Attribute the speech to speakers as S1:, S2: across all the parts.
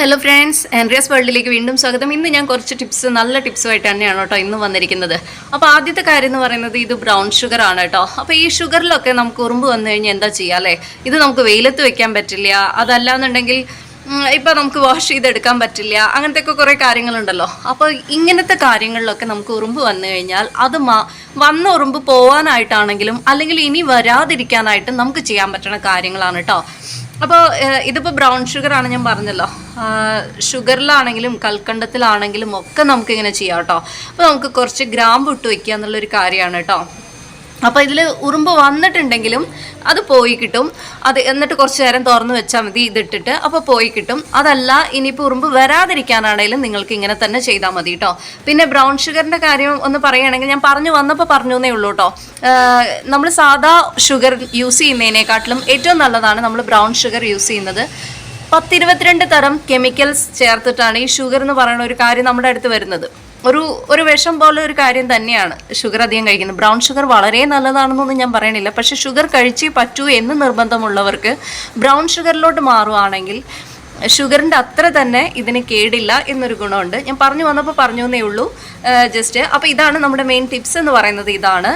S1: Hello friends Andreas വേൾഡിലേക്ക് വീണ്ടും സ്വാഗതം. ഇന്ന് ഞാൻ കുറച്ച് ടിപ്സ് നല്ല ടിപ്സുമായിട്ട് തന്നെയാണ് കേട്ടോ ഇന്ന് വന്നിരിക്കുന്നത്. അപ്പോൾ ആദ്യത്തെ കാര്യം എന്ന് പറയുന്നത് ഇത് ബ്രൗൺ ഷുഗർ ആണ് കേട്ടോ. അപ്പോൾ ഈ ഷുഗറിലൊക്കെ നമുക്ക് ഉറുമ്പ് വന്നു കഴിഞ്ഞാൽ എന്താ ചെയ്യുക അല്ലേ? ഇത് നമുക്ക് വെയിലത്ത് വെക്കാൻ പറ്റില്ല. അതല്ല എന്നുണ്ടെങ്കിൽ ഇപ്പം നമുക്ക് വാഷ് ചെയ്തെടുക്കാൻ പറ്റില്ല. അങ്ങനത്തെ ഒക്കെ കുറേ കാര്യങ്ങളുണ്ടല്ലോ. അപ്പോൾ ഇങ്ങനത്തെ കാര്യങ്ങളിലൊക്കെ നമുക്ക് ഉറുമ്പ് വന്നു കഴിഞ്ഞാൽ അത് വന്ന ഉറുമ്പ് പോവാനായിട്ടാണെങ്കിലും അല്ലെങ്കിൽ ഇനി വരാതിരിക്കാനായിട്ടും നമുക്ക് ചെയ്യാൻ പറ്റുന്ന കാര്യങ്ങളാണ് കേട്ടോ. അപ്പോൾ ഇതിപ്പോൾ ബ്രൗൺ ഷുഗർ ആണ് ഞാൻ പറഞ്ഞല്ലോ. ഷുഗറിലാണെങ്കിലും കൽക്കണ്ടത്തിലാണെങ്കിലും ഒക്കെ നമുക്ക് ഇങ്ങനെ ചെയ്യാം കേട്ടോ അപ്പോൾ നമുക്ക് കുറച്ച് ഗ്രാമ്പ് ഇട്ട് വെക്കുക എന്നുള്ളൊരു കാര്യമാണ് കേട്ടോ അപ്പോൾ ഇതിൽ ഉറുമ്പ് വന്നിട്ടുണ്ടെങ്കിലും അത് പോയി കിട്ടും. അത് എന്നിട്ട് കുറച്ച് നേരം തുറന്നു വെച്ചാൽ മതി ഇതിട്ടിട്ട്. അപ്പോൾ പോയി കിട്ടും. അതല്ല ഇനിയിപ്പോൾ ഉറുമ്പ് വരാതിരിക്കാനാണെങ്കിലും നിങ്ങൾക്ക് ഇങ്ങനെ തന്നെ ചെയ്താൽ മതി കേട്ടോ പിന്നെ ബ്രൗൺ ഷുഗറിന്റെ കാര്യം ഒന്ന് പറയുകയാണെങ്കിൽ ഞാൻ പറഞ്ഞു വന്നപ്പോൾ പറഞ്ഞു എന്നേ ഉള്ളൂ കേട്ടോ നമ്മൾ സാധാ ഷുഗർ യൂസ് ചെയ്യുന്നതിനെക്കാട്ടിലും ഏറ്റവും നല്ലതാണ് നമ്മൾ ബ്രൗൺ ഷുഗർ യൂസ് ചെയ്യുന്നത്. പത്തിരുപത്തിരണ്ട് തരം കെമിക്കൽസ് ചേർത്തിട്ടാണ് ഈ ഷുഗർ എന്ന് പറയുന്ന ഒരു കാര്യം നമ്മുടെ അടുത്ത് വരുന്നത്. ഒരു ഒരു വിഷം പോലെ ഒരു കാര്യം തന്നെയാണ് ഷുഗർ അധികം കഴിക്കുന്നത്. ബ്രൗൺ ഷുഗർ വളരെ നല്ലതാണെന്നൊന്നും ഞാൻ പറയണില്ല. പക്ഷെ ഷുഗർ കഴിച്ചേ പറ്റൂ എന്ന് നിർബന്ധമുള്ളവർക്ക് ബ്രൗൺ ഷുഗറിലോട്ട് മാറുവാണെങ്കിൽ ഷുഗറിന്റെ അത്ര തന്നെ ഇതിന് കേടില്ല എന്നൊരു ഗുണമുണ്ട്. ഞാൻ പറഞ്ഞു വന്നപ്പോൾ പറഞ്ഞു എന്നേ ഉള്ളൂ. ജസ്റ്റ് അപ്പോൾ ഇതാണ് നമ്മുടെ മെയിൻ ടിപ്സ് എന്ന് പറയുന്നത്. ഇതാണ്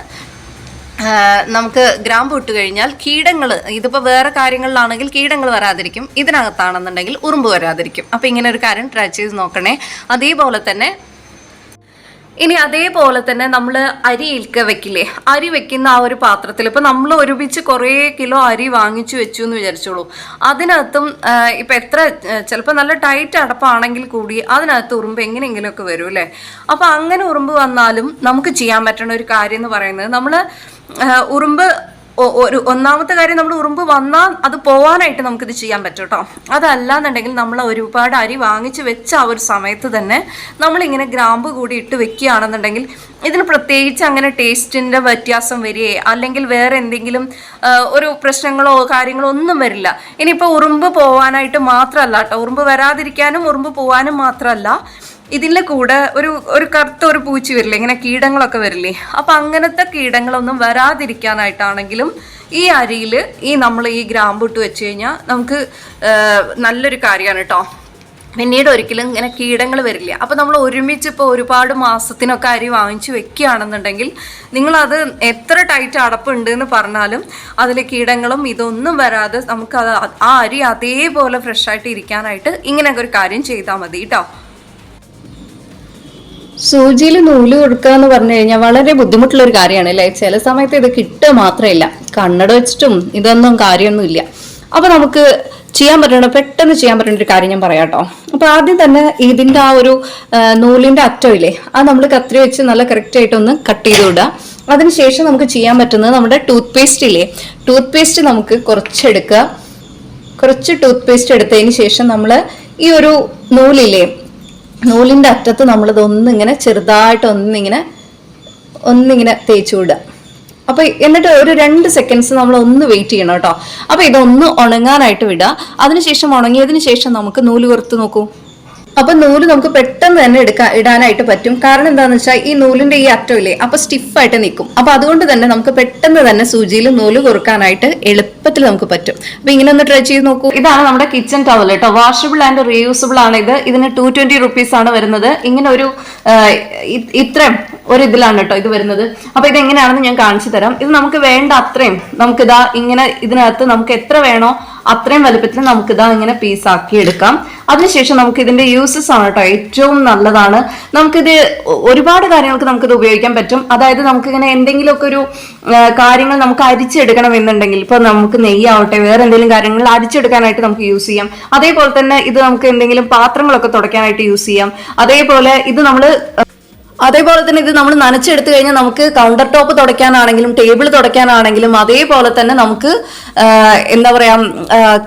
S1: നമുക്ക് ഗ്രാമ്പ് ഇട്ട് കഴിഞ്ഞാൽ കീടങ്ങൾ ഇതിപ്പോൾ വേറെ കാര്യങ്ങളിലാണെങ്കിൽ കീടങ്ങൾ വരാതിരിക്കും. ഇതിനകത്താണെന്നുണ്ടെങ്കിൽ ഉറുമ്പ് വരാതിരിക്കും. അപ്പോൾ ഇങ്ങനെ ഒരു കാര്യം ട്രൈ ചെയ്ത് നോക്കണേ. അതേപോലെ തന്നെ ഇനി അതേപോലെ തന്നെ നമ്മൾ അരി അരിയിൽക്ക വെക്കില്ലേ? അരി വെക്കുന്ന ആ ഒരു പാത്രത്തിൽ ഇപ്പം നമ്മൾ ഒരുമിച്ച് കുറേ കിലോ അരി വാങ്ങിച്ചു വെച്ചു എന്ന് വിചാരിച്ചോളൂ. അതിനകത്തും ഇപ്പം എത്ര ചിലപ്പോൾ നല്ല ടൈറ്റ് അടപ്പാണെങ്കിൽ കൂടി അതിനകത്ത് ഉറുമ്പ് എങ്ങനെയെങ്കിലുമൊക്കെ വരും അല്ലേ? അപ്പോൾ അങ്ങനെ ഉറുമ്പ് വന്നാലും നമുക്ക് ചെയ്യാൻ പറ്റുന്ന ഒരു കാര്യം എന്ന് പറയുന്നത് നമ്മൾ ഉറുമ്പ് ഒരു ഒന്നാമത്തെ കാര്യം നമ്മൾ ഉറുമ്പ് വന്നാൽ അത് പോവാനായിട്ട് നമുക്കിത് ചെയ്യാൻ പറ്റും കേട്ടോ അതല്ലാന്നുണ്ടെങ്കിൽ നമ്മൾ ഒരുപാട് അരി വാങ്ങിച്ച് വെച്ച ആ ഒരു സമയത്ത് തന്നെ നമ്മളിങ്ങനെ ഗ്രാമ്പ് കൂടി ഇട്ട് വെക്കുകയാണെന്നുണ്ടെങ്കിൽ ഇതിന് പ്രത്യേകിച്ച് അങ്ങനെ ടേസ്റ്റിന്റെ വ്യത്യാസം വരികയെ അല്ലെങ്കിൽ വേറെ എന്തെങ്കിലും ഒരു പ്രശ്നങ്ങളോ കാര്യങ്ങളോ ഒന്നും വരില്ല. ഇനിയിപ്പോൾ ഉറുമ്പ് പോവാനായിട്ട് മാത്രമല്ല കേട്ടോ ഉറുമ്പ് വരാതിരിക്കാനും ഉറുമ്പ് പോവാനും മാത്രമല്ല ഇതിന്റെ കൂടെ ഒരു ഒരു കറുത്ത ഒരു പൂച്ചി വരില്ലേ ഇങ്ങനെ കീടങ്ങളൊക്കെ വരില്ലേ. അപ്പം അങ്ങനത്തെ കീടങ്ങളൊന്നും വരാതിരിക്കാനായിട്ടാണെങ്കിലും ഈ അരിയിൽ ഈ നമ്മൾ ഈ ഗ്രാമ്പ് ഇട്ട് വെച്ച് കഴിഞ്ഞാൽ നമുക്ക് നല്ലൊരു കാര്യമാണ് കേട്ടോ പിന്നീട് ഒരിക്കലും ഇങ്ങനെ കീടങ്ങൾ വരില്ല. അപ്പോൾ നമ്മൾ ഒരുമിച്ച് ഇപ്പോൾ ഒരുപാട് മാസത്തിനൊക്കെ അരി വാങ്ങിച്ചു വെക്കുകയാണെന്നുണ്ടെങ്കിൽ നിങ്ങളത് എത്ര ടൈറ്റ് അടപ്പുണ്ട് എന്ന് പറഞ്ഞാലും അതിൽ കീടങ്ങളും ഇതൊന്നും വരാതെ നമുക്ക് ആ അരി അതേപോലെ ഫ്രഷായിട്ട് ഇരിക്കാനായിട്ട് ഇങ്ങനെയൊക്കെ ഒരു കാര്യം ചെയ്താൽ മതി കേട്ടോ സൂചിയിൽ നൂൽ കൊടുക്കുക എന്ന് പറഞ്ഞു കഴിഞ്ഞാൽ വളരെ ബുദ്ധിമുട്ടുള്ള ഒരു കാര്യമാണ് അല്ലേ? ചില സമയത്ത് ഇത് കിട്ടുക മാത്രമല്ല. കണ്ണട വെച്ചിട്ടും ഇതൊന്നും കാര്യമൊന്നുമില്ല. അപ്പൊ നമുക്ക് ചെയ്യാൻ പറ്റണ പെട്ടെന്ന് ചെയ്യാൻ പറ്റുന്ന ഒരു കാര്യം ഞാൻ പറയാം കേട്ടോ. ആദ്യം തന്നെ ഇതിന്റെ ആ ഒരു നൂലിന്റെ അറ്റം അറ്റമില്ലേ അത് നമ്മൾ കത്രി വെച്ച് നല്ല കറക്റ്റ് ആയിട്ട് ഒന്ന് കട്ട് ചെയ്ത് വിടുക. അതിനുശേഷം നമുക്ക് ചെയ്യാൻ പറ്റുന്നത് നമ്മുടെ ടൂത്ത് പേസ്റ്റ് ഇല്ലേ ടൂത്ത് പേസ്റ്റ് നമുക്ക് കുറച്ചെടുക്കുക. കുറച്ച് ടൂത്ത് പേസ്റ്റ് എടുത്തതിന് ശേഷം നമ്മൾ ഈ ഒരു നൂലില്ലേ നൂലിന്റെ അറ്റത്ത് നമ്മളിത് ഒന്നിങ്ങനെ ചെറുതായിട്ട് ഒന്നിങ്ങനെ ഒന്നിങ്ങനെ തേച്ചു വിടുക. അപ്പൊ എന്നിട്ട് ഒരു രണ്ട് സെക്കൻഡ്സ് നമ്മൾ ഒന്ന് വെയിറ്റ് ചെയ്യണം കേട്ടോ. അപ്പൊ ഇതൊന്ന് ഉണങ്ങാനായിട്ട് വിടുക. അതിനുശേഷം ഉണങ്ങിയതിന് ശേഷം നമുക്ക് നൂൽ കുറത്ത് നോക്കൂ. അപ്പൊ നൂൽ നമുക്ക് പെട്ടെന്ന് തന്നെ എടുക്കാൻ ഇടാനായിട്ട് പറ്റും. കാരണം എന്താണെന്ന് വെച്ചാൽ ഈ നൂലിന്റെ ഈ അറ്റമില്ലേ അപ്പൊ സ്റ്റിഫായിട്ട് നിൽക്കും അപ്പൊ അതുകൊണ്ട് തന്നെ നമുക്ക് പെട്ടെന്ന് തന്നെ സൂചിയിൽ നൂൽ കുറുക്കാനായിട്ട് എളുപ്പത്തിൽ നമുക്ക് പറ്റും. അപ്പൊ ഇങ്ങനെ ഒന്ന് ട്രൈ ചെയ്ത് നോക്കൂ. ഇതാണ് നമ്മുടെ കിച്ചൺ ടവൽ കേട്ടോ വാഷബിൾ ആൻഡ് റീയൂസബിൾ ആണ് ഇത്. ഇതിന് ടു ട്വന്റി റുപ്പീസ് ആണ് വരുന്നത്. ഇങ്ങനെ ഒരു ഇത്രയും ഒരു ഇതിലാണ് കേട്ടോ ഇത് വരുന്നത്. അപ്പൊ ഇത് എങ്ങനെയാണെന്ന് ഞാൻ കാണിച്ചു തരാം. ഇത് നമുക്ക് വേണ്ട അത്രയും. നമുക്കിതാ ഇങ്ങനെ ഇതിനകത്ത് നമുക്ക് എത്ര വേണോ അത്രയും വലുപ്പത്തിൽ നമുക്കിതാ ഇങ്ങനെ പീസ് ആക്കി എടുക്കാം. അതിനുശേഷം നമുക്ക് ഇതിന്റെ യൂസസ് ആണ് കേട്ടോ ഏറ്റവും നല്ലതാണ്. നമുക്കിത് ഒരുപാട് കാര്യങ്ങൾക്ക് നമുക്കിത് ഉപയോഗിക്കാൻ പറ്റും. അതായത് നമുക്ക് നമുക്കിങ്ങനെ എന്തെങ്കിലുമൊക്കെ ഒരു കാര്യങ്ങൾ നമുക്ക് അരിച്ചെടുക്കണം എന്നുണ്ടെങ്കിൽ ഇപ്പൊ നമുക്ക് നെയ്യാവട്ടെ വേറെ എന്തെങ്കിലും കാര്യങ്ങൾ അരിച്ചെടുക്കാനായിട്ട് നമുക്ക് യൂസ് ചെയ്യാം. അതേപോലെ തന്നെ ഇത് നമുക്ക് എന്തെങ്കിലും പാത്രങ്ങളൊക്കെ തുടയ്ക്കാനായിട്ട് യൂസ് ചെയ്യാം. അതേപോലെ ഇത് നമ്മൾ അതേപോലെ തന്നെ ഇത് നമ്മൾ നനച്ചെടുത്തു കഴിഞ്ഞാൽ നമുക്ക് കൗണ്ടർ ടോപ്പ് തുടയ്ക്കാനാണെങ്കിലും ടേബിൾ തുടയ്ക്കാനാണെങ്കിലും അതേപോലെ തന്നെ നമുക്ക് എന്താ പറയാ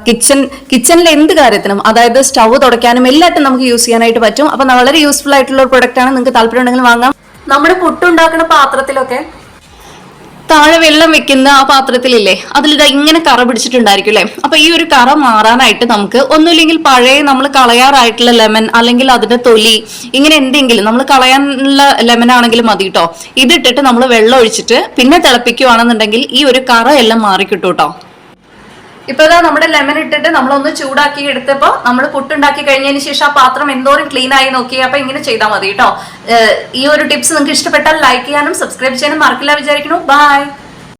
S1: കിച്ചൺ കിച്ചണിലെ എന്ത് കാര്യത്തിനും അതായത് സ്റ്റവ് തുടയ്ക്കാനും എല്ലായിട്ടും നമുക്ക് യൂസ് ചെയ്യാനായിട്ട് പറ്റും. അപ്പൊ വളരെ യൂസ്ഫുൾ ആയിട്ടുള്ള ഒരു പ്രൊഡക്റ്റ് ആണ്. നിങ്ങൾക്ക് താല്പര്യം ഉണ്ടെങ്കിൽ വാങ്ങാം. നമ്മുടെ പുട്ടുണ്ടാക്കുന്ന പാത്രത്തിലൊക്കെ താഴെ വെള്ളം വെക്കുന്ന ആ പാത്രത്തിലില്ലേ അതിലിതാ ഇങ്ങനെ കറ പിടിച്ചിട്ടുണ്ടായിരിക്കും അല്ലേ? അപ്പൊ ഈ ഒരു കറ മാറാനായിട്ട് നമുക്ക് ഒന്നുമില്ലെങ്കിൽ പഴയ നമ്മൾ കളയാറായിട്ടുള്ള ലെമൺ അല്ലെങ്കിൽ അതിന്റെ തൊലി ഇങ്ങനെ എന്തെങ്കിലും നമ്മൾ കളയാനുള്ള ലെമൺ ആണെങ്കിലും മതി കേട്ടോ ഇതിട്ടിട്ട് നമ്മൾ വെള്ളം ഒഴിച്ചിട്ട് പിന്നെ തിളപ്പിക്കുവാണെന്നുണ്ടെങ്കിൽ ഈ ഒരു കറ എല്ലാം മാറിക്കിട്ടു കേട്ടോ ഇപ്പൊ ഇതാ നമ്മുടെ ലെമൺ ഇട്ടിട്ട് നമ്മളൊന്ന് ചൂടാക്കി എടുത്തപ്പോൾ നമ്മൾ പുട്ടുണ്ടാക്കി കഴിഞ്ഞതിന് ശേഷം ആ പാത്രം എന്തോരം ക്ലീൻ ആയി നോക്കി അപ്പൊ ഇങ്ങനെ ചെയ്താൽ മതി കേട്ടോ ഈ ഒരു ടിപ്സ് നിങ്ങൾക്ക് ഇഷ്ടപ്പെട്ടാൽ ലൈക്ക് ചെയ്യാനും സബ്സ്ക്രൈബ് ചെയ്യാനും മറക്കില്ല വിചാരിക്കുന്നു. ബൈ